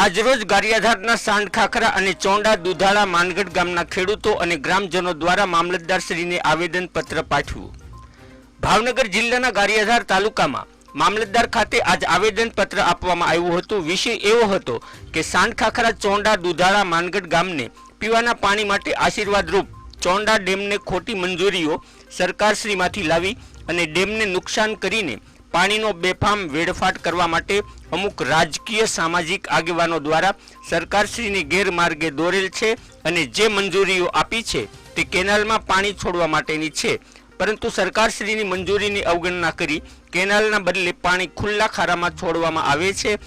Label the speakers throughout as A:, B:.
A: આજરોજ ગારિયાધારના સાંડખાખરા અને ચોંડા દુધાળા માનગઢ ગામના ખેડૂતો અને ગ્રામજનો દ્વારા મામલતદારશ્રીને આવેદનપત્ર પાઠવ્યું. ભાવનગર જિલ્લાના ગારિયાધાર તાલુકામાં મામલતદાર ખાતે આજ આવેદનપત્ર આપવામાં આવ્યું હતું. વિષય એવો હતો કે સાંડખાખરા, ચોંડા દુધાળા માનગઢ ગામને પીવાના પાણી માટે આશીર્વાદરૂપ ચોંડા ડેમને ખોટી મંજૂરીઓ સરકારશ્રીમાંથી લાવી અને ડેમને નુકસાન કરીને પાણીનો બેફામ વેડફાટ કરવા માટે અમુક રાજકીય સામાજિક આગેવાનો દ્વારા સરકારશ્રીને ગેરમાર્ગે દોરેલ છે અને જે મંજૂરીઓ આપી છે તે કેનાલમાં પાણી છોડવા માટેની છે. પરંતુ સરકારશ્રીની મંજૂરીની અવગણના કરી કેનાલના બદલે પાણી ખુલ્લા ખારામાં છોડવામાં આવે છે.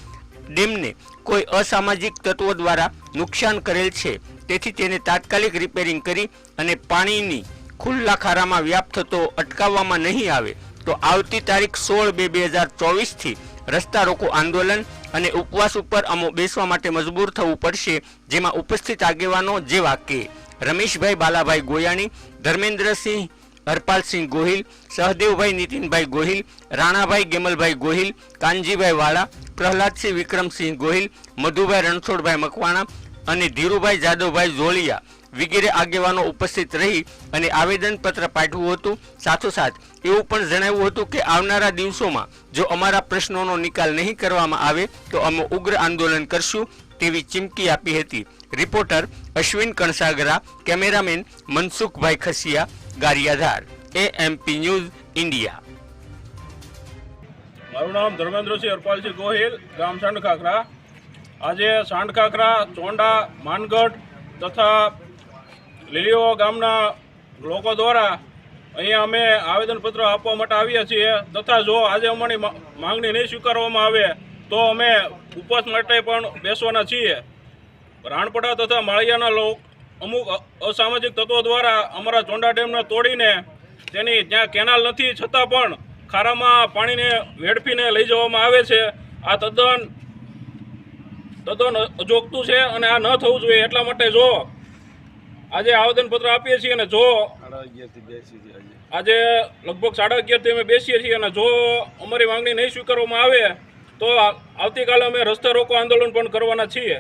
A: ડેમને કોઈ અસામાજિક તત્વો દ્વારા નુકસાન કરેલ છે. તેથી તેને તાત્કાલિક રિપેરિંગ કરી અને પાણીની ખુલ્લા ખારામાં વ્યાપ થતો અટકાવવામાં નહીં આવે. તો આવતી તારીખ સોળ બે બે હજાર ચોવીસથી રસ્તા રોકો આંદોલન અને ઉપવાસ ઉપર અમો બેસવા માટે મજબૂર થવું પડશે, જેમાં ઉપસ્થિત આગેવાનો જેવા કે રમેશભાઈ બાલાભાઈ ગોયાણી, ધર્મેન્દ્રસિંહ હરપાલસિંહ ગોહિલ, સહદેવભાઈ નીતિનભાઈ ગોહિલ, રાણાભાઈ ગેમલભાઈ ગોહિલ, કાનજીભાઈ વાળા, પ્રહલાદસિંહ વિક્રમસિંહ ગોહિલ, મધુભાઈ રણછોડભાઈ મકવાણા અને ધીરુભાઈ જાદવભાઈ જોલિયા વગેરે આગેવાનો ઉપસ્થિત રહી અને આવેદનપત્ર પાઠવ્યું હતું. સાથોસાથ એવું પણ જણાવ્યું હતું કે આવનારા દિવસોમાં જો અમારા પ્રશ્નોનો નિકાલ નહીં કરવામાં આવે, તો અમે ઉગ્ર આંદોલન કરશું તેવી ચીમકી આપી હતી. Reporter Ashwin Kansagara, cameraman Mansukhbhai Khasiya, Gariadhar, AMP news India.
B: મારું નામ ધર્મેન્દ્રસિંહ હરપાલસિંહ ગોહિલ, ગામ સાંઢખાખરા આજે સાંઢખાખરા ચોંડા, માનગઢ તથા લીલીઓ ગામના લોકો દ્વારા અહીંયા અમે આવેદનપત્ર આપવા માટે આવ્યા છીએ તથા જો આજે અમારી માંગણી નહીં સ્વીકારવામાં આવે તો અમે ઉપવાસ માટે પણ બેસવાના છીએ. રાણપડા તથા માળિયાના લોક અમુક અસામાજિક તત્વો દ્વારા અમારા ચોંડા ડેમને તોડીને તેની જ્યાં કેનાલ નથી, છતાં પણ ખારામાં પાણીને વેડફીને લઈ જવામાં આવે છે. આ તદ્દન તદ્દન અજોગતું છે અને આ ન થવું જોઈએ એટલા માટે જો આજે આવેદનપત્ર આપીએ છીએ અને જો આજે લગભગ સાડા અગિયારથી અમે બેસીએ છીએ અને જો અમારી માંગણી નહીં સ્વીકારવામાં આવે, તો આવતીકાલે અમે રસ્તા રોકો આંદોલન પણ કરવાના છીએ.